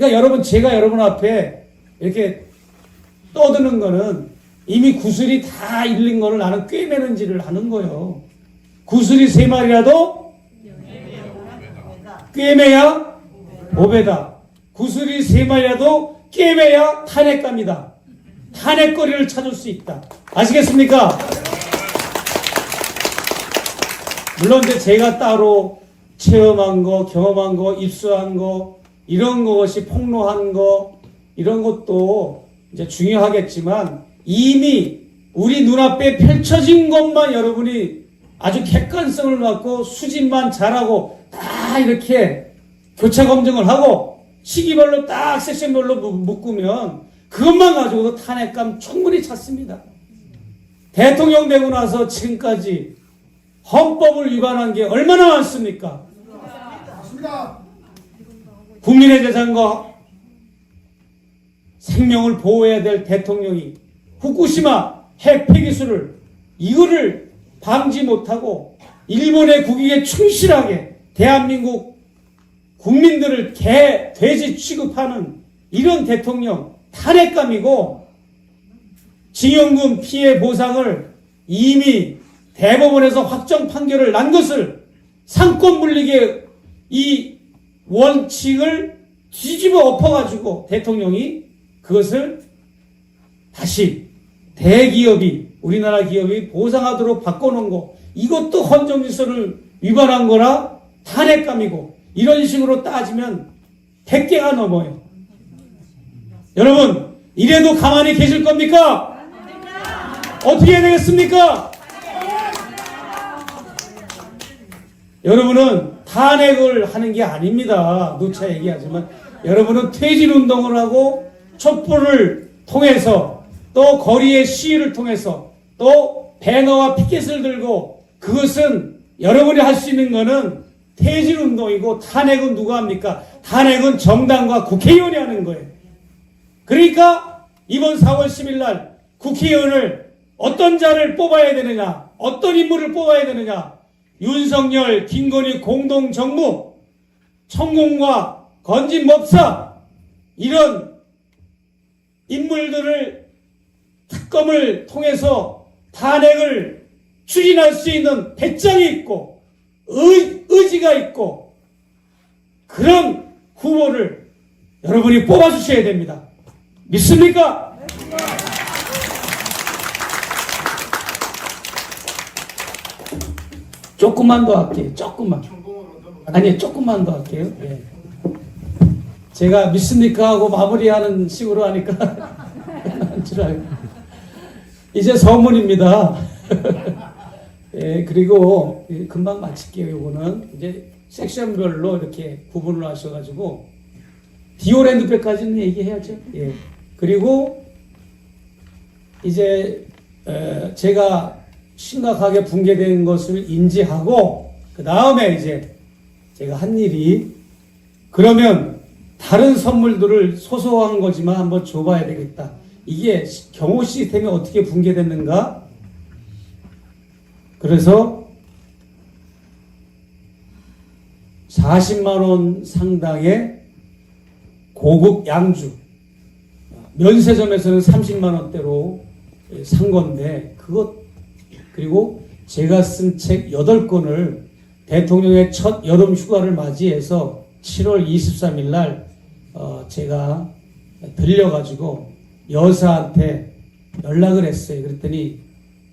그러니까 여러분 제가 여러분 앞에 이렇게 떠드는 거는 이미 구슬이 다 잃는 거를 나는 꿰매는지를 하는 거예요. 구슬이 세 마리라도 꿰매야 오배다. 구슬이 세 마리라도 꿰매야 탄핵감이다. 탄핵거리를 찾을 수 있다. 아시겠습니까? 물론 이제 제가 따로 체험한 거, 경험한 거, 입수한 거, 이런 것이 폭로한 거, 이런 것도 이제 중요하겠지만 이미 우리 눈앞에 펼쳐진 것만 여러분이 아주 객관성을 갖고 수집만 잘하고 다 이렇게 교차 검증을 하고 시기별로 딱 섹션별로 묶- 묶으면 그것만 가지고도 탄핵감 충분히 찾습니다. 대통령 되고 나서 지금까지 헌법을 위반한 게 얼마나 많습니까? 맞습니다. 국민의 재산과 생명을 보호해야 될 대통령이 후쿠시마 핵 폐기수를 이거를 방지 못하고 일본의 국익에 충실하게 대한민국 국민들을 개, 돼지 취급하는 이런 대통령 탄핵감이고 징용금 피해 보상을 이미 대법원에서 확정 판결을 난 것을 상권 분리의 이 원칙을 뒤집어 엎어가지고 대통령이 그것을 다시 대기업이 우리나라 기업이 보상하도록 바꿔놓은 거 이것도 헌정질서를 위반한 거라 탄핵감이고 이런 식으로 따지면 100개가 넘어요. 여러분 이래도 가만히 계실 겁니까? 어떻게 해야 되겠습니까? 여러분은 탄핵을 하는 게 아닙니다. 누차 얘기하지만 여러분은 퇴진 운동을 하고 촛불을 통해서 또 거리의 시위를 통해서 또 배너와 피켓을 들고 그것은 여러분이 할 수 있는 거는 퇴진 운동이고 탄핵은 누가 합니까? 탄핵은 정당과 국회의원이 하는 거예요. 그러니까 이번 4월 10일 날 국회의원을 어떤 자를 뽑아야 되느냐, 어떤 인물을 뽑아야 되느냐, 윤석열, 김건희 공동정부, 청공과 건진법사, 이런 인물들을 특검을 통해서 탄핵을 추진할 수 있는 배짱이 있고, 의, 의지가 있고, 그런 후보를 여러분이 뽑아주셔야 됩니다. 믿습니까? 조금만 더 할게요. 조금만. 아니, 조금만 더 할게요. 예. 제가 믿습니까? 하고 마무리하는 식으로 하니까. 이제 서문입니다. 예, 그리고 금방 마칠게요. 요거는 이제 섹션별로 이렇게 구분을 하셔가지고 디오랜드백까지는 얘기해야죠. 예. 그리고 이제 에, 제가 심각하게 붕괴된 것을 인지하고 그 다음에 이제 제가 한 일이 그러면 다른 선물들을 소소한 거지만 한번 줘봐야 되겠다. 이게 시- 경호 시스템이 어떻게 붕괴됐는가? 그래서 40만 원 상당의 고급 양주 면세점에서는 30만 원대로 산 건데 그것 그리고 제가 쓴 책 8권을 대통령의 첫 여름 휴가를 맞이해서 7월 23일 날 어, 제가 들려가지고 여사한테 연락을 했어요. 그랬더니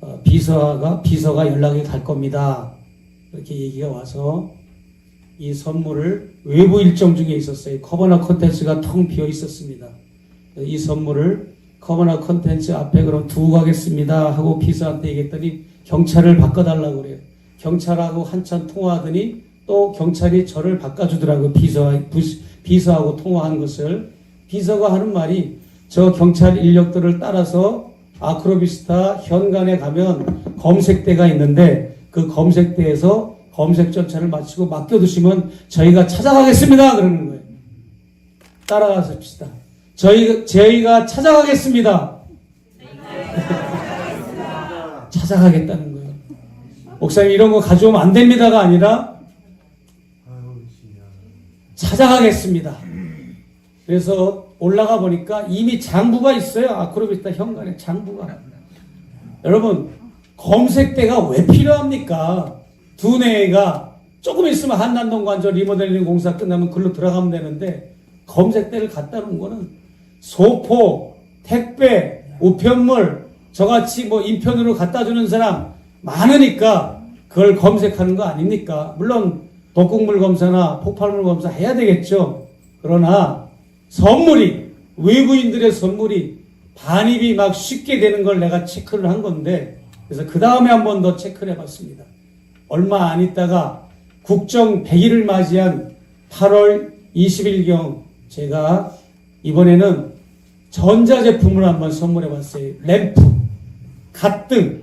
어, 비서가 비서가 연락이 갈 겁니다. 이렇게 얘기가 와서 이 선물을 외부 일정 중에 있었어요. 커버나 콘텐츠가 텅 비어 있었습니다. 이 선물을 커버나 콘텐츠 앞에 그럼 두고 가겠습니다 하고 비서한테 얘기했더니 경찰을 바꿔달라고 그래요. 경찰하고 한참 통화하더니 또 경찰이 저를 바꿔주더라고요. 비서, 비서하고 통화한 것을. 비서가 하는 말이 저 경찰 인력들을 따라서 아크로비스타 현관에 가면 검색대가 있는데 그 검색대에서 검색 절차를 마치고 맡겨두시면 저희가 찾아가겠습니다. 그러는 거예요. 따라가서 봅시다. 저희, 저희가 찾아가겠습니다. 찾아가겠다는 거예요. 목사님 이런 거 가져오면 안 됩니다가 아니라. 찾아가겠습니다. 그래서 올라가 보니까 이미 장부가 있어요. 아크로비스타 현관에 장부가. 여러분 검색대가 왜 필요합니까? 두뇌가 조금 있으면 한남동 관저 리모델링 공사 끝나면 글로 들어가면 되는데 검색대를 갖다 놓은 거는 소포, 택배, 우편물 저같이 뭐 인편으로 갖다 주는 사람 많으니까 그걸 검색하는 거 아닙니까? 물론 독극물 검사나 폭발물 검사 해야 되겠죠. 그러나 선물이 외부인들의 선물이 반입이 막 쉽게 되는 걸 내가 체크를 한 건데 그래서 그 다음에 한 번 더 체크를 해봤습니다. 얼마 안 있다가 국정 100일을 맞이한 8월 20일경 제가 이번에는 전자제품을 한번 선물해 봤어요. 램프, 갓등,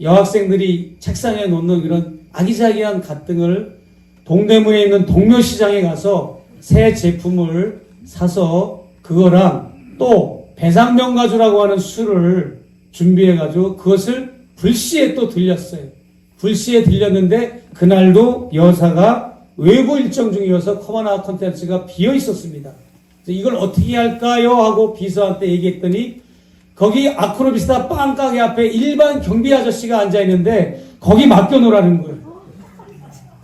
여학생들이 책상에 놓는 이런 아기자기한 갓등을 동대문에 있는 동묘시장에 가서 새 제품을 사서 그거랑 또 배상명가주라고 하는 술을 준비해 가지고 그것을 불시에 또 들렸어요. 불시에 들렸는데 그날도 여사가 외부 일정 중이어서 커머나 컨텐츠가 비어 있었습니다. 이걸 어떻게 할까요? 하고 비서한테 얘기했더니 거기 아크로비스타 빵가게 앞에 일반 경비 아저씨가 앉아 있는데 거기 맡겨놓으라는 거예요.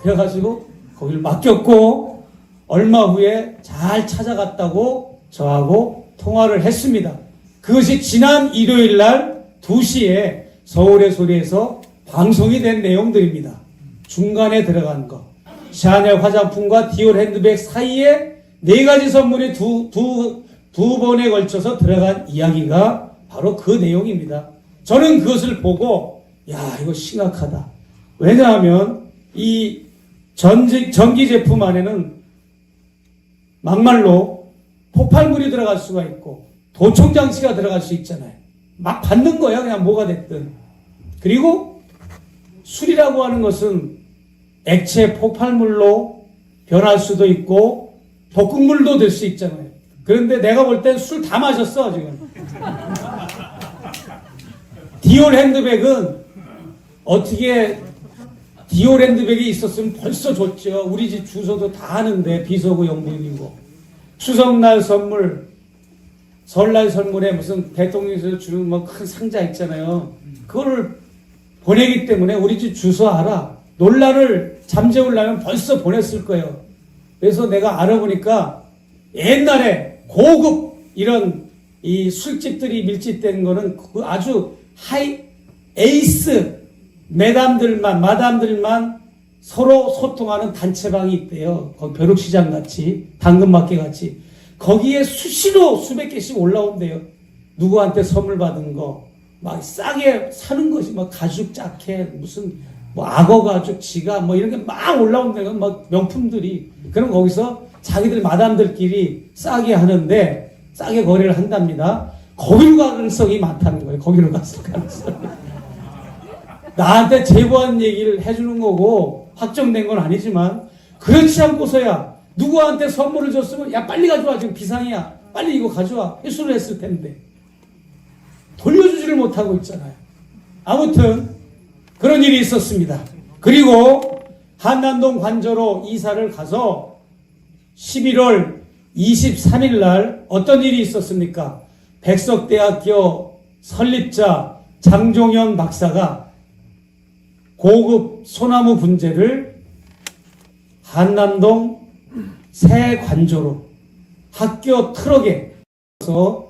그래가지고 거기를 맡겼고 얼마 후에 잘 찾아갔다고 저하고 통화를 했습니다. 그것이 지난 일요일 날 2시에 서울의 소리에서 방송이 된 내용들입니다. 중간에 들어간 거. 샤넬 화장품과 디올 핸드백 사이에 네 가지 선물이 두, 두, 두 번에 걸쳐서 들어간 이야기가 바로 그 내용입니다. 저는 그것을 보고, 야, 이거 심각하다. 왜냐하면 이 전지, 전기 제품 안에는 막말로 폭발물이 들어갈 수가 있고 도청 장치가 들어갈 수 있잖아요. 막 받는 거야, 그냥 뭐가 됐든. 그리고 술이라고 하는 것은 액체 폭발물로 변할 수도 있고 독극물도 될 수 있잖아요. 그런데 내가 볼 땐 술 다 마셨어, 지금. 디올 핸드백은 어떻게 디올 핸드백이 있었으면 벌써 줬죠. 우리 집 주소도 다 아는데 비서고 영부인이고 추석날 선물, 설날 선물에 무슨 대통령에서 주는 뭐 큰 상자 있잖아요. 그거를 보내기 때문에 우리 집 주소 알아. 논란을 잠재우려면 벌써 보냈을 거예요. 그래서 내가 알아보니까 옛날에 고급 이런 이 술집들이 밀집된 거는 그 아주 하이 에이스 매담들만 마담들만 서로 소통하는 단체방이 있대요. 벼룩시장 같이 당근마켓 같이 거기에 수시로 수백 개씩 올라온대요. 누구한테 선물 받은 거 막 싸게 사는 것이 막 가죽 자켓 무슨 뭐 악어 가죽 지갑 뭐 이런 게 막 올라온대요. 막 명품들이 그럼 거기서 자기들 마담들끼리 싸게 하는데 싸게 거래를 한답니다. 거기로 갈 가능성이 많다는 거예요. 거기로 갔을 가능성이. 나한테 제보한 얘기를 해주는 거고 확정된 건 아니지만 그렇지 않고서야 누구한테 선물을 줬으면 야 빨리 가져와. 지금 비상이야. 빨리 이거 가져와. 회수를 했을 텐데. 돌려주지를 못하고 있잖아요. 아무튼 그런 일이 있었습니다. 그리고 한남동 관저로 이사를 가서 11월 23일 날 어떤 일이 있었습니까 백석대학교 설립자 장종현 박사가 고급 소나무 분재를 한남동 새 관조로 학교 트럭에 서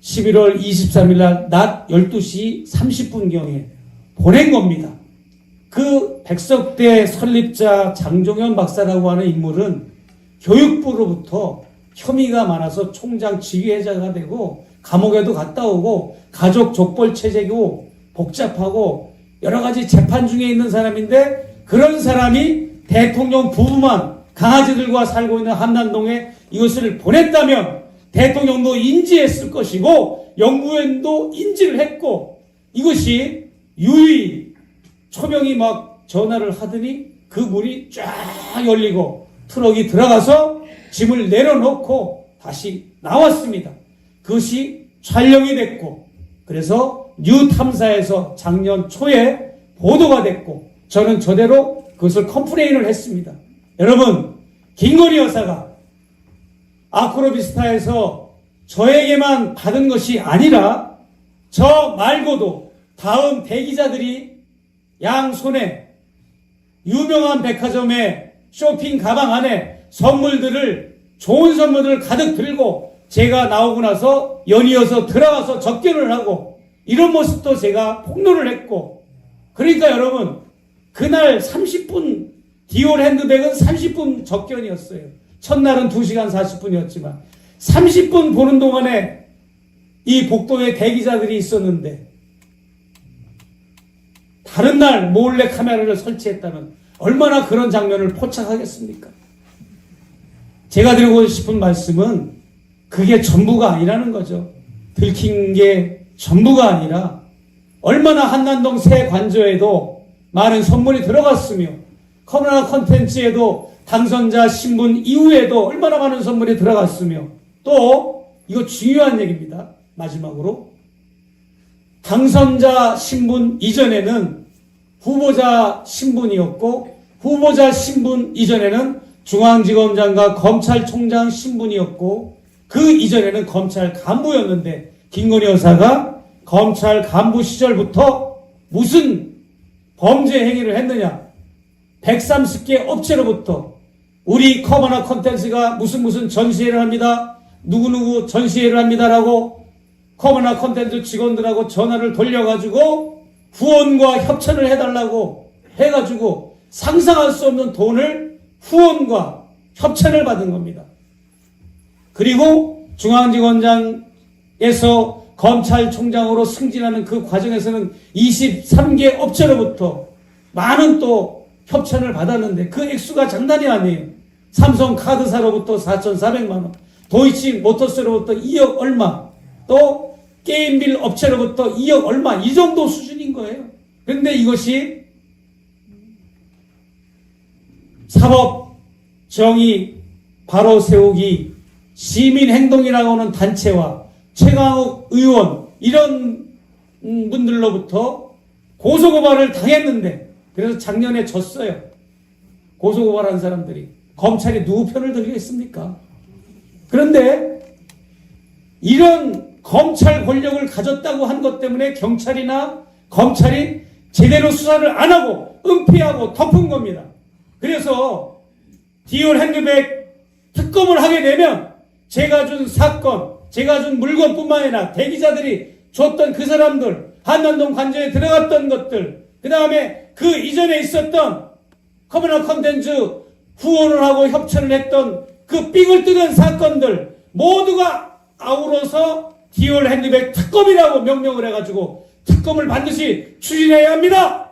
11월 23일 날 낮 12시 30분경에 보낸 겁니다. 그 백석대 설립자 장종현 박사라고 하는 인물은 교육부로부터 혐의가 많아서 총장 직위회자가 되고 감옥에도 갔다 오고 가족 족벌 체제고 복잡하고 여러 가지 재판 중에 있는 사람인데 그런 사람이 대통령 부부만 강아지들과 살고 있는 한남동에 이것을 보냈다면 대통령도 인지했을 것이고 영부원도 인지를 했고 이것이 유의 초명이 막 전화를 하더니 그 문이 쫙 열리고 트럭이 들어가서 짐을 내려놓고 다시 나왔습니다. 그것이 촬영이 됐고 그래서 뉴 탐사에서 작년 초에 보도가 됐고 저는 저대로 그것을 컴플레인을 했습니다. 여러분 김건희 여사가 아크로비스타에서 저에게만 받은 것이 아니라 저 말고도 다음 대기자들이 양손에 유명한 백화점의 쇼핑 가방 안에 선물들을 좋은 선물들을 가득 들고 제가 나오고 나서 연이어서 들어가서 접견을 하고 이런 모습도 제가 폭로를 했고 그러니까 여러분 그날 30분 디올 핸드백은 30분 접견이었어요. 첫날은 2시간 40분이었지만 30분 보는 동안에 이 복도에 대기자들이 있었는데 다른 날 몰래 카메라를 설치했다면 얼마나 그런 장면을 포착하겠습니까? 제가 드리고 싶은 말씀은 그게 전부가 아니라는 거죠. 들킨 게 전부가 아니라 얼마나 한남동 새 관저에도 많은 선물이 들어갔으며 코로나 컨텐츠에도 당선자 신분 이후에도 얼마나 많은 선물이 들어갔으며 또 이거 중요한 얘기입니다. 마지막으로 당선자 신분 이전에는 후보자 신분이었고 후보자 신분 이전에는 중앙지검장과 검찰총장 신분이었고 그 이전에는 검찰 간부였는데 김건희 여사가 검찰 간부 시절부터 무슨 범죄 행위를 했느냐. 130개 업체로부터 우리 커머나 컨텐츠가 무슨 무슨 전시회를 합니다. 누구누구 전시회를 합니다라고 커머나 컨텐츠 직원들하고 전화를 돌려가지고 후원과 협찬을 해달라고 해가지고 상상할 수 없는 돈을 후원과 협찬을 받은 겁니다. 그리고 중앙지검장에서 검찰총장으로 승진하는 그 과정에서는 23개 업체로부터 많은 또 협찬을 받았는데 그 액수가 장난이 아니에요. 삼성 카드사로부터 4,400만 원, 도이치 모터스로부터 2억 얼마, 또 게임빌 업체로부터 2억 얼마 이 정도 수준인 거예요. 그런데 이것이 사법 정의 바로 세우기 시민행동이라고 하는 단체와 최강욱 의원 이런 음, 분들로부터 고소고발을 당했는데 그래서 작년에 졌어요. 고소고발한 사람들이 검찰이 누구 편을 들겠습니까? 그런데 이런 검찰 권력을 가졌다고 한 것 때문에 경찰이나 검찰이 제대로 수사를 안 하고 은폐하고 덮은 겁니다. 그래서 디올 핸드백 특검을 하게 되면 제가 준 사건, 제가 준 물건뿐만 아니라 대기자들이 줬던 그 사람들, 한남동 관저에 들어갔던 것들, 그 다음에 그 이전에 있었던 커머너 컨텐츠 후원을 하고 협찬을 했던 그 삥을 뜯은 사건들 모두가 아우러서 디올 핸드백 특검이라고 명명을 해가지고 특검을 반드시 추진해야 합니다.